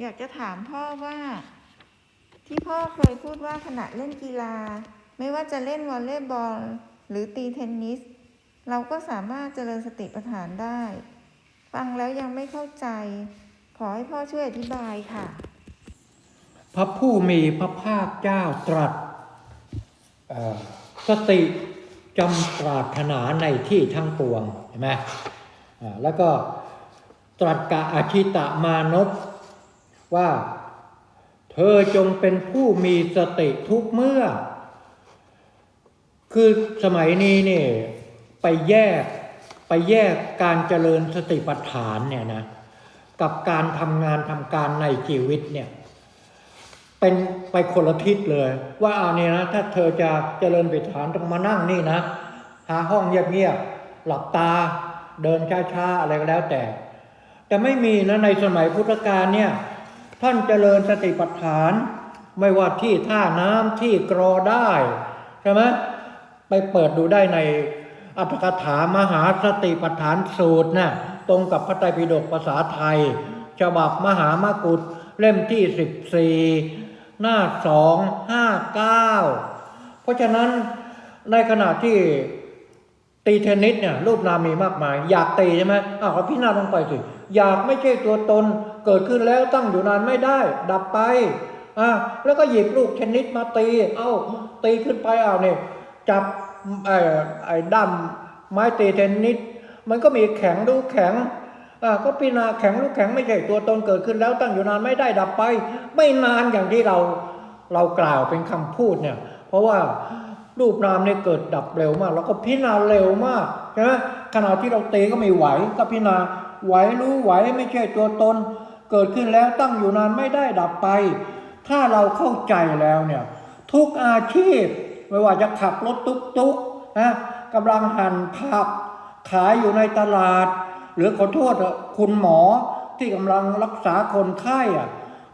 อยากจะถามพ่อว่า ที่พ่อเคยพูดว่าขณะเล่นกีฬา ไม่ว่าจะเล่นวอลเลย์บอล หรือตีเทนนิส เราก็สามารถเจริญสติปัฏฐานได้ ฟังแล้วยังไม่เข้าใจ ขอให้พ่อช่วยอธิบายค่ะ พระผู้มีพระภาคเจ้าตรัสสติจำปรารถนาในที่ทั้งปวงเห็นไหมแล้วก็ตรัสกับอาชิตะมานพ ว่า เธอจงเป็นผู้มีสติทุกเมื่อ คือสมัยนี้เนี่ยไปแยกไปแยกการเจริญสติปัฏฐานเนี่ยนะกับการทำงานทำการในชีวิตเนี่ยเป็นไปคนละทิศเลย ว่าเอาเนี่ยนะถ้าเธอจะเจริญปิฐานต้องมานั่งนี่นะ หาห้องเงียบๆหลับตาเดินช้าๆอะไรก็แล้วแต่ แต่ไม่มีนะในสมัยพุทธกาลเนี่ย ท่านเจริญสติปัฏฐาน ไม่ว่าที่ท่าน้ำที่กรอได้ใช่ไหมไปเปิดดูได้ในอัตถกถามหาสติปัฏฐานสูตรนะ่ะตรงกับพระไตรปิฎกภาษาไทย ฉบับมหามากุฏเล่มที่สิบสี่หน้าสองห้าเก้าเพราะฉะนั้นในขณะที่ ตีเทนนิสเนี่ยรูปนามมีมากมาย อยากตีใช่ไหมอ้าวพิจารณาลงไปสิอยากไม่ใช่ตัวตน เกิดขึ้นแล้วตั้งอยู่นานไม่ได้ ดับไปอะแล้วก็หยิบลูกเทนนิสมาตี เอ้าตีขึ้นไปเอาเนี่ยจับไอ้ไอ้ด้ามไม้ตีเทนนิสมันก็มีแข็งดูแข็งอ่าก็พิจารณาแข็งหรือแข็งไม่ใช่ตัวตนเกิดขึ้นแล้วตั้งอยู่นานไม่ได้ดับไป ไม่นานอย่างที่เราเรากล่าวเป็นคำพูดเนี่ย เพราะว่า รูปนามเนี่ยเกิดดับเร็วมากแล้วก็พิจารณาเร็วมากใช่ไหมขณะที่เราเตีก็ไม่ไหวก็พิจารณาไหวรู้ไหวไม่ใช่ตัวตน เกิดขึ้นแล้วตั้งอยู่นานไม่ได้ดับไป ถ้าเราเข้าใจแล้วเนี่ยทุกอาชีพ ไม่ว่าจะขับรถตุ๊กๆนะกำลังหั่นผักขายอยู่ในตลาด หรือขอโทษอะคุณหมอที่กำลังรักษาคนไข้อะ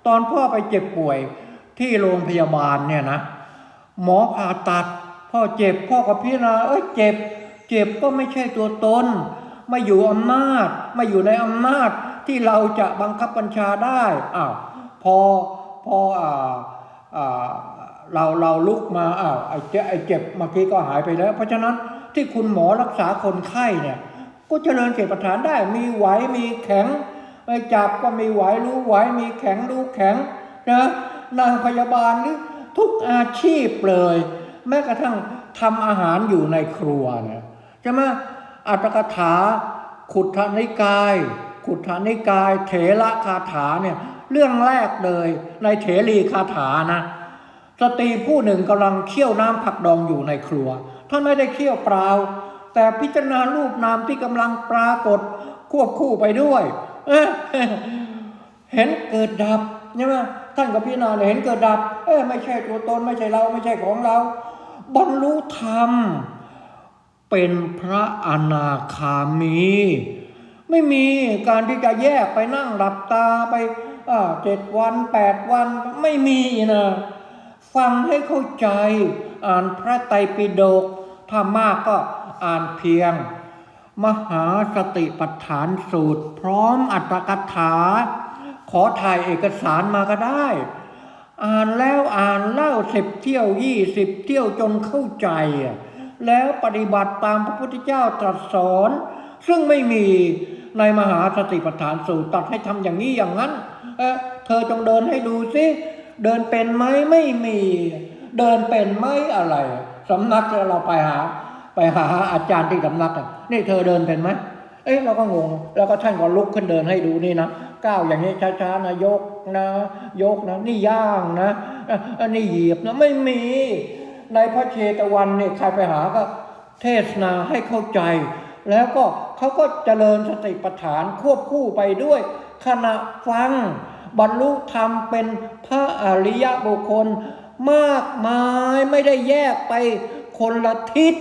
ตอนพ่อไปเจ็บป่วยที่โรงพยาบาลเนี่ยนะหมอผ่าตัด พ่อเจ็บพ่อกับพี่นาเอ้ยเจ็บ เจ็บก็ไม่ใช่ตัวตนไม่อยู่อำนาจไม่อยู่ในอำนาจที่เราจะบังคับบัญชาได้อ้าวพอพออ่าอ่าเราเราลุกมาอ้าวไอ้เจ็บไอ้เจ็บเมื่อกี้ก็หายไปแล้ว เพราะฉะนั้นที่คุณหมอรักษาคนไข้เนี่ย ก็เจริญเกตประฐานได้ มีไหวมีแข็งไม่จับก็มีไหวรู้ไหวมีแข็งรู้แข็งนะนางพยาบาลหรือทุกอาชีพเลย แม้กระทั่งทำอาหารอยู่ในครัวนะใช่ไหมอัตถกถา ขุทธนิกาย ขุทธนิกาย เถระคาถาเนี่ยเรื่องแรกเลยในเถรีคาถานะสตรีผู้หนึ่งกำลังเคี่ยวน้ำผักดองอยู่ในครัวท่านไม่ได้เคี่ยวเปล่า แต่พิจารณารูปนามที่กำลังปรากฏควบคู่ไปด้วย เห็นเกิดดับใช่ไหมท่านกับพิจารณาเห็นเกิดดับ เอ๊ะไม่ใช่ตัวตนไม่ใช่เราไม่ใช่ของเรา บรรลุธรรม เป็นพระอนาคามี ไม่มีการที่จะแยกไปนั่งหลับตาไปเจ็ดวันแปดวันไม่มีนะฟังให้เข้าใจ อ่านพระไตรปิฎกถ้ามากก็อ่านเพียง มหาสติปัฏฐานสูตร พร้อมอัตถกถา ขอถ่ายเอกสารมาก็ได้ อ่านแล้วอ่านเล่าสิบเที่ยวยี่สิบเที่ยวจนเข้าใจอะแล้วปฏิบัติตามพระพุทธเจ้าตรัสสอน ซึ่งไม่มีในมหาสติปัฏฐานสูตรตรัสให้ทำอย่างนี้อย่างนั้นเอ๊ะเธอจงเดินให้ดูสิเดินเป็นไหมไม่มี เดินเป็นไหมอะไรสำนักเราไปหา ไปหาอาจารย์ที่สำนักนี่เธอเดินเป็นไหม เอ๊ะเราก็งง แล้วก็ท่านก็ลุกขึ้นเดินให้ดูนี่นะก้าวอย่างนี้ช้าๆนะยกนะยกนะนี่ย่างนะอันนี้เหยียบนะไม่มี ในพระเชตวันเนี่ยใครไปหาก็เทศนาให้เข้าใจ แล้วก็เขาก็เจริญสติปัฏฐานควบคู่ไปด้วย ขณะฟัง บรรลุธรรมเป็นพระอริยบุคคล มากมายไม่ได้แยกไปคนละทิศ